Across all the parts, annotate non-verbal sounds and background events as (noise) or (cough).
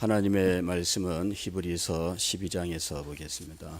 하나님의 말씀은 히브리서 12장에서 보겠습니다.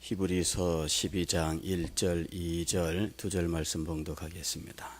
히브리서 12장 1절, 2절, 2절 말씀 봉독하겠습니다.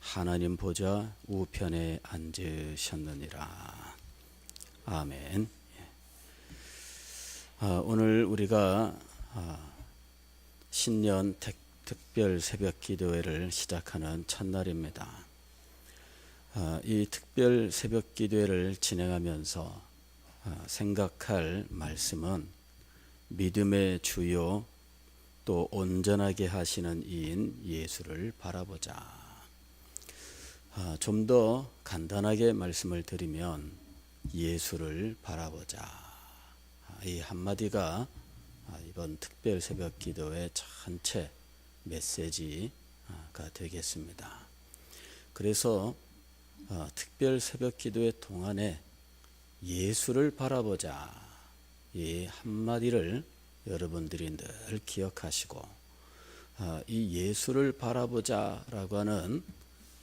하나님 보좌 우편에 앉으셨느니라. 아멘. 아, 오늘 우리가 아, 신년 특, 특별 새벽 기도회를 시작하는 첫날입니다. 아, 이 특별 새벽 기도회를 진행하면서 아, 생각할 말씀은 믿음의 주요 또 온전하게 하시는 이인 예수를 바라보자. 아, 좀더 간단하게 말씀을 드리면 예수를 바라보자. 아, 이 한마디가 아, 이번 특별 새벽 기도의 전체 메시지가 되겠습니다. 그래서 어, 특별 새벽 기도의 동안에 예수를 바라보자. 이 한마디를 여러분들이 늘 기억하시고, 아, 이 예수를 바라보자라고 하는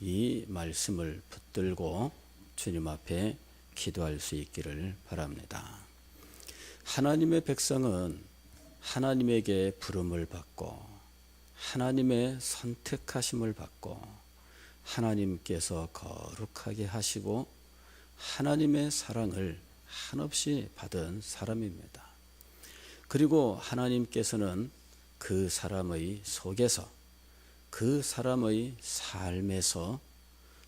이 말씀을 붙들고 주님 앞에 기도할 수 있기를 바랍니다. 하나님의 백성은 하나님에게 부름을 받고, 하나님의 선택하심을 받고, 하나님께서 거룩하게 하시고, 하나님의 사랑을 한없이 받은 사람입니다. 그리고 하나님께서는 그 사람의 속에서 그 사람의 삶에서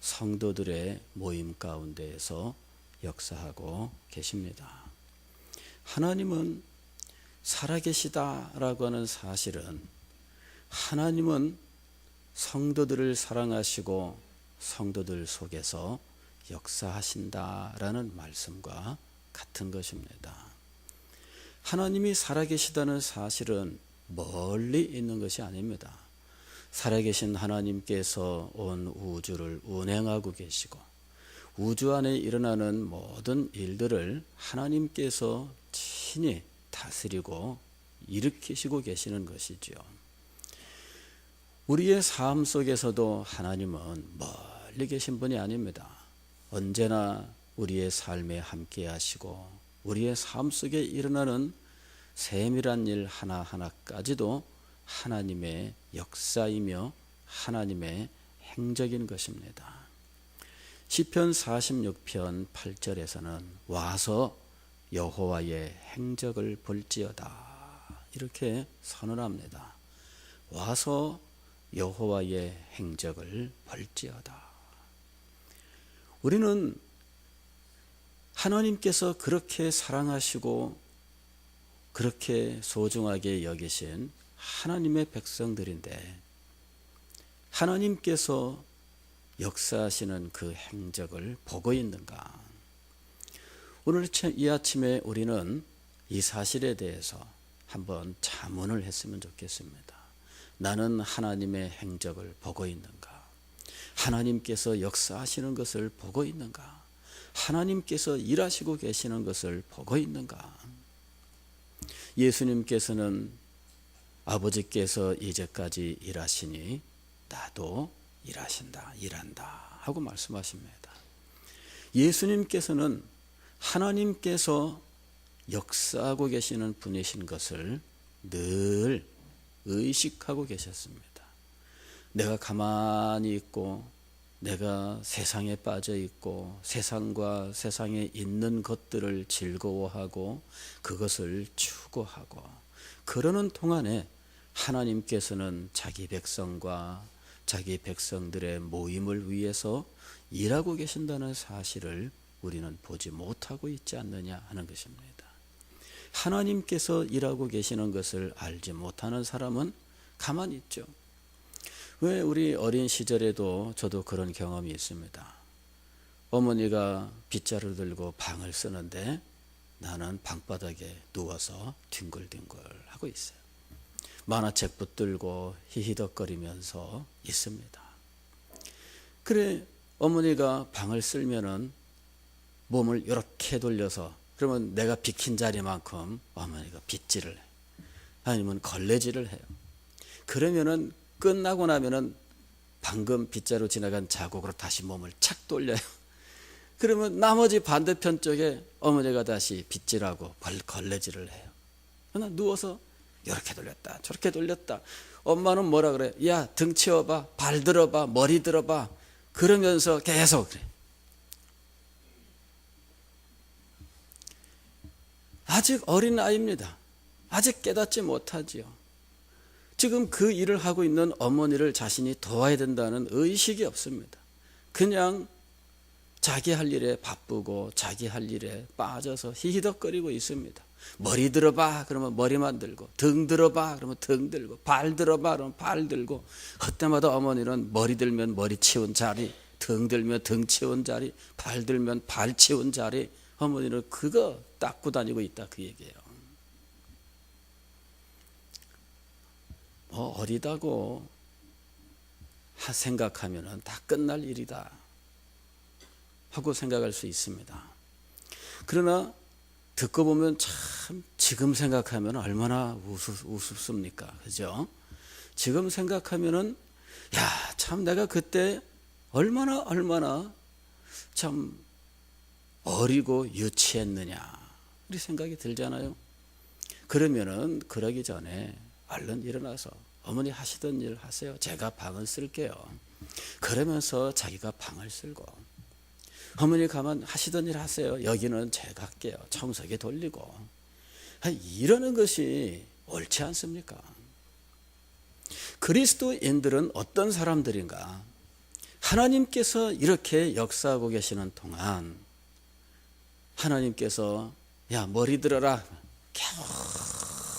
성도들의 모임 가운데에서 역사하고 계십니다. 하나님은 살아계시다라고 하는 사실은 하나님은 성도들을 사랑하시고 성도들 속에서 역사하신다라는 말씀과 같은 것입니다. 하나님이 살아계시다는 사실은 멀리 있는 것이 아닙니다. 살아계신 하나님께서 온 우주를 운행하고 계시고 우주 안에 일어나는 모든 일들을 하나님께서 친히 다스리고 일으키시고 계시는 것이지요. 우리의 삶 속에서도 하나님은 멀리 계신 분이 아닙니다. 언제나 우리의 삶에 함께 하시고 우리의 삶 속에 일어나는 세밀한 일 하나하나까지도 하나님의 역사이며 하나님의 행적인 것입니다. 시편 46편 8절에서는 와서 여호와의 행적을 볼지어다 이렇게 선언합니다. 와서 여호와의 행적을 볼지어다. 우리는 하나님께서 그렇게 사랑하시고 그렇게 소중하게 여기신 하나님의 백성들인데 하나님께서 역사하시는 그 행적을 보고 있는가? 오늘 이 아침에 우리는 이 사실에 대해서 한번 자문을 했으면 좋겠습니다. 나는 하나님의 행적을 보고 있는가? 하나님께서 역사하시는 것을 보고 있는가? 하나님께서 일하시고 계시는 것을 보고 있는가? 예수님께서는 아버지께서 이제까지 일하시니 나도 일하신다, 일한다 하고 말씀하십니다. 예수님께서는 하나님께서 역사하고 계시는 분이신 것을 늘 의식하고 계셨습니다. 내가 가만히 있고 내가 세상에 빠져 있고 세상과 세상에 있는 것들을 즐거워하고 그것을 추구하고 그러는 동안에 하나님께서는 자기 백성과 자기 백성들의 모임을 위해서 일하고 계신다는 사실을 우리는 보지 못하고 있지 않느냐 하는 것입니다. 하나님께서 일하고 계시는 것을 알지 못하는 사람은 가만히 있죠. 왜 우리 어린 시절에도 저도 그런 경험이 있습니다. 어머니가 빗자루 들고 방을 쓰는데 나는 방바닥에 누워서 뒹굴뒹굴 하고 있어요. 만화책 붙들고 히히덕거리면서 있습니다. 그래 어머니가 방을 쓸면은 몸을 이렇게 돌려서 그러면 내가 비킨 자리만큼 어머니가 빗질을 해. 아니면 걸레질을 해요. 그러면은 끝나고 나면은 방금 빗자루 지나간 자국으로 다시 몸을 착 돌려요. (laughs) 그러면 나머지 반대편 쪽에 어머니가 다시 빗질하고 걸레질을 해요. 그러나 누워서 이렇게 돌렸다, 저렇게 돌렸다. 엄마는 뭐라 그래? 야, 등 치워봐, 발 들어봐, 머리 들어봐. 그러면서 계속 그래. 아직 어린 아이입니다. 아직 깨닫지 못하지요. 지금 그 일을 하고 있는 어머니를 자신이 도와야 된다는 의식이 없습니다. 그냥 자기 할 일에 바쁘고 자기 할 일에 빠져서 히히덕거리고 있습니다. 머리 들어봐. 그러면 머리만 들고 등 들어봐. 그러면 등 들고 발 들어봐. 그러면 발 들고. 그때마다 어머니는 머리 들면 머리 치운 자리 등 들면 등 치운 자리 발 들면 발 치운 자리. 어머니는 그거 닦고 다니고 있다 그 얘기예요. 뭐 어리다고 생각하면은 다 끝날 일이다 하고 생각할 수 있습니다. 그러나 듣고 보면 참 지금 생각하면 얼마나 우습, 우습 습니까? 그죠? 지금 생각하면은 야, 참 내가 그때 얼마나 얼마나 참 어리고 유치했느냐. 우리 생각이 들잖아요. 그러면은 그러기 전에 얼른 일어나서 어머니 하시던 일 하세요. 제가 방을 쓸게요. 그러면서 자기가 방을 쓸고 어머니 가만 하시던 일 하세요. 여기는 제가 할게요. 청소기 돌리고 이러는 것이 옳지 않습니까? 그리스도인들은 어떤 사람들인가? 하나님께서 이렇게 역사하고 계시는 동안 하나님께서 야 머리 들어라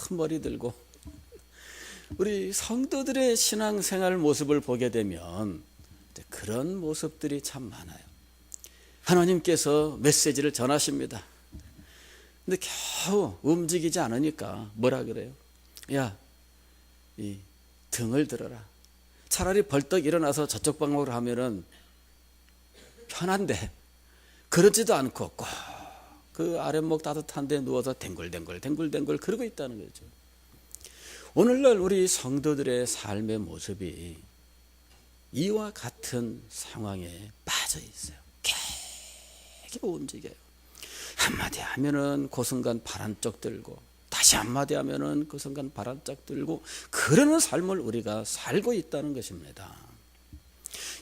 머리 들고 우리 성도들의 신앙생활 모습을 보게 되면 그런 모습들이 참 많아요. 하나님께서 메시지를 전하십니다. 근데 겨우 움직이지 않으니까 뭐라 그래요? 야, 이 등을 들어라. 차라리 벌떡 일어나서 저쪽 방향으로 하면은 편한데 그러지도 않고 꼭 그 아랫목 따뜻한 데 누워서 댕굴댕굴 댕굴댕굴 그러고 있다는 거죠. 오늘날 우리 성도들의 삶의 모습이 이와 같은 상황에 빠져 있어요. 계속 움직여요. 한마디 하면은 그 순간 바람쩍 들고 다시 한마디 하면은 그 순간 바람쩍 들고 그러는 삶을 우리가 살고 있다는 것입니다.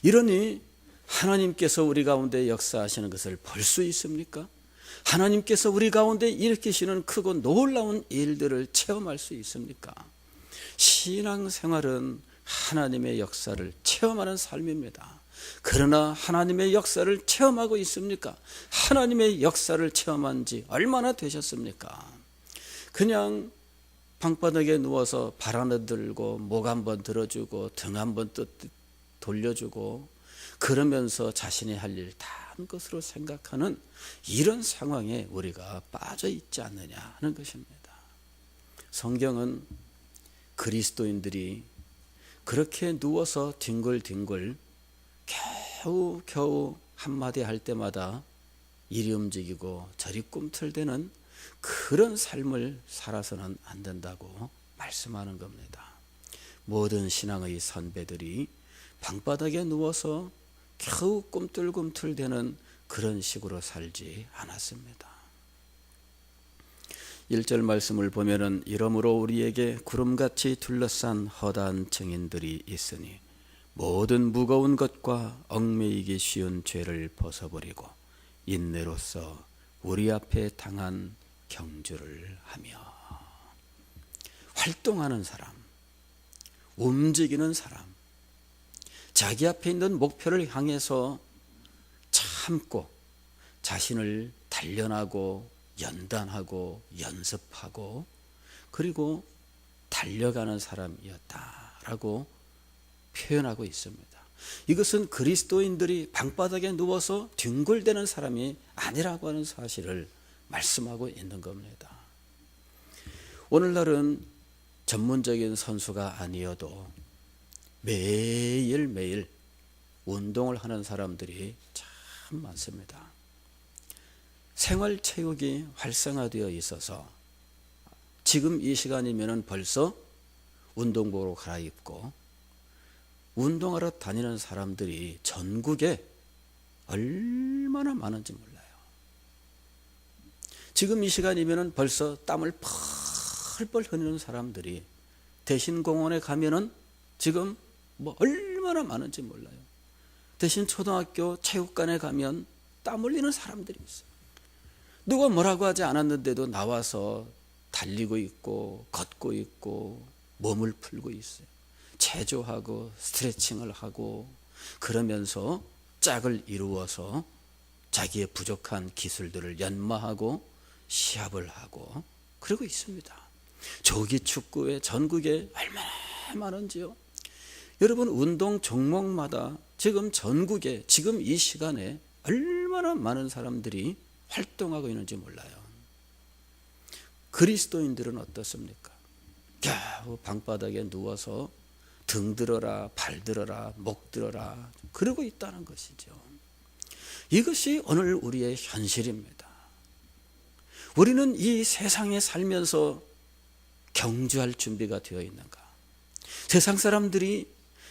이러니 하나님께서 우리 가운데 역사하시는 것을 볼 수 있습니까? 하나님께서 우리 가운데 일으키시는 크고 놀라운 일들을 체험할 수 있습니까? 신앙생활은 하나님의 역사를 체험하는 삶입니다. 그러나 하나님의 역사를 체험하고 있습니까? 하나님의 역사를 체험한 지 얼마나 되셨습니까? 그냥 방바닥에 누워서 발 하나 들고 목 한번 들어주고 등 한번 돌려주고 그러면서 자신이 할 일 다 한 것으로 생각하는 이런 상황에 우리가 빠져 있지 않느냐 하는 것입니다. 성경은 그리스도인들이 그렇게 누워서 뒹굴뒹굴 겨우 겨우 한마디 할 때마다 이리 움직이고 저리 꿈틀대는 그런 삶을 살아서는 안 된다고 말씀하는 겁니다. 모든 신앙의 선배들이 방바닥에 누워서 겨우 꿈틀꿈틀대는 그런 식으로 살지 않았습니다. 1절 말씀을 보면은 이러므로 우리에게 구름같이 둘러싼 허다한 증인들이 있으니 모든 무거운 것과 얽매이기 쉬운 죄를 벗어버리고 인내로서 우리 앞에 당한 경주를 하며 활동하는 사람, 움직이는 사람, 자기 앞에 있는 목표를 향해서 참고 자신을 단련하고 연단하고 연습하고 그리고 달려가는 사람이었다라고 표현하고 있습니다. 이것은 그리스도인들이 방바닥에 누워서 뒹굴대는 사람이 아니라고 하는 사실을 말씀하고 있는 겁니다. 오늘날은 전문적인 선수가 아니어도 매일매일 운동을 하는 사람들이 참 많습니다. 생활체육이 활성화되어 있어서 지금 이 시간이면 벌써 운동복으로 갈아입고 운동하러 다니는 사람들이 전국에 얼마나 많은지 몰라요. 지금 이 시간이면 벌써 땀을 펄펄 흘리는 사람들이 대신 공원에 가면은 지금 뭐 얼마나 많은지 몰라요. 대신 초등학교 체육관에 가면 땀 흘리는 사람들이 있어요. 누가 뭐라고 하지 않았는데도 나와서 달리고 있고 걷고 있고 몸을 풀고 있어요. 체조하고 스트레칭을 하고 그러면서 짝을 이루어서 자기의 부족한 기술들을 연마하고 시합을 하고 그러고 있습니다. 조기 축구에 전국에 얼마나 많은지요. 여러분 운동 종목마다 지금 전국에 지금 이 시간에 얼마나 많은 사람들이 활동하고 있는지 몰라요. 그리스도인들은 어떻습니까? 겨우 방바닥에 누워서 등 들어라, 발 들어라, 목 들어라, 그러고 있다는 것이죠. 이것이 오늘 우리의 현실입니다. 우리는 이 세상에 살면서 경주할 준비가 되어 있는가? 세상 사람들이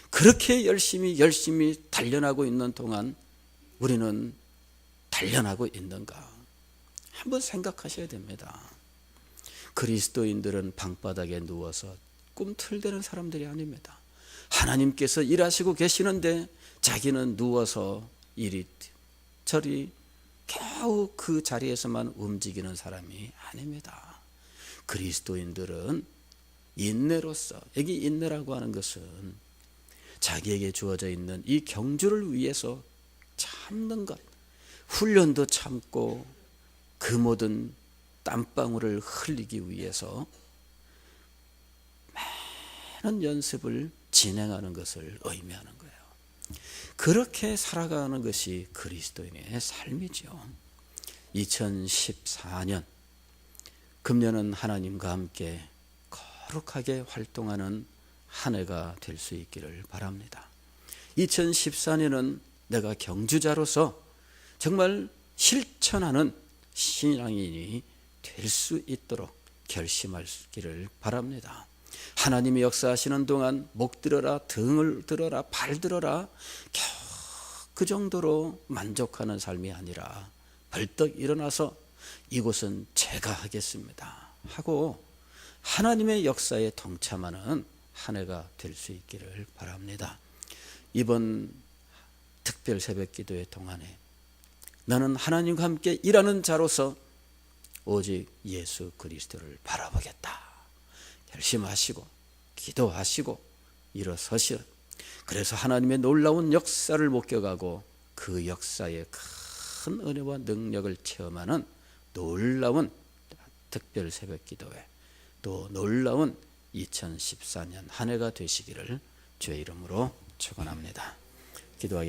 그렇게 열심히 열심히 단련하고 있는 동안 우리는 단련하고 있는가? 한번 생각하셔야 됩니다. 그리스도인들은 방바닥에 누워서 꿈틀대는 사람들이 아닙니다. 하나님께서 일하시고 계시는데 자기는 누워서 이리 저리 겨우 그 자리에서만 움직이는 사람이 아닙니다. 그리스도인들은 인내로서 여기 인내라고 하는 것은 자기에게 주어져 있는 이 경주를 위해서 참는 것, 훈련도 참고 그 모든 땀방울을 흘리기 위해서 많은 연습을 진행하는 것을 의미하는 거예요. 그렇게 살아가는 것이 그리스도인의 삶이죠. 2014년 금년은 하나님과 함께 거룩하게 활동하는 한 해가 될 수 있기를 바랍니다. 2014년은 내가 경주자로서 정말 실천하는 신앙인이 될 수 있도록 결심하기를 바랍니다. 하나님이 역사하시는 동안 목 들어라, 등을 들어라, 발 들어라, 그 정도로 만족하는 삶이 아니라 벌떡 일어나서 이곳은 제가 하겠습니다. 하고 하나님의 역사에 동참하는 한 해가 될 수 있기를 바랍니다. 이번 특별 새벽 기도의 동안에 나는 하나님과 함께 일하는 자로서 오직 예수 그리스도를 바라보겠다. 결심하시고 기도하시고 일어서시라. 그래서 하나님의 놀라운 역사를 목격하고 그 역사의 큰 은혜와 능력을 체험하는 놀라운 특별 새벽 기도회 또 놀라운 2014년 한 해가 되시기를 주의 이름으로 축원합니다. 기도하기